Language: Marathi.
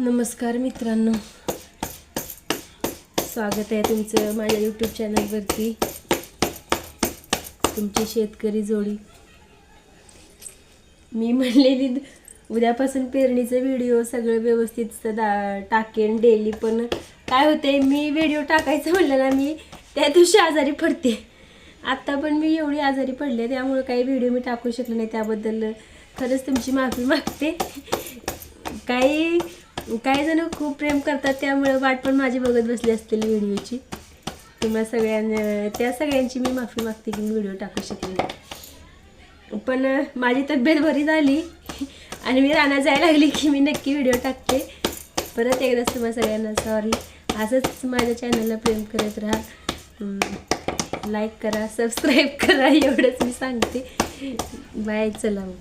नमस्कार मित्रांनो. स्वागत आहे तुमचं माझ्या यूट्यूब चॅनलवरती तुमची शेतकरी जोडी. मी म्हणलेली उद्यापासून पेरणीचं व्हिडिओ सगळं व्यवस्थित सदा टाकेन डेली पण काय होते मी व्हिडिओ टाकायचं म्हणलं ना मी त्या दिवशी आजारी पडते. आत्ता पण मी एवढी आजारी पडले त्यामुळं काही व्हिडिओ मी टाकू शकले नाही. त्याबद्दल खरंच तुमची माफी मागते. काही काही जण खूप प्रेम करतात त्यामुळे वाट पण माझी बघत बसली असतील व्हिडिओची. तुम्हा सगळ्यांना त्या सगळ्यांची मी माफी मागते की मी व्हिडिओ टाकू शकले पण माझी तब्येत बरी झाली आणि मी राणा जायला लागली की मी नक्की व्हिडिओ टाकते. परत एकदाच तुम्हा सगळ्यांना सॉरी असंच माझ्या चॅनलला प्रेम करत राहा. लाईक करा सबस्क्राईब करा एवढंच मी सांगते. बाय चला मग.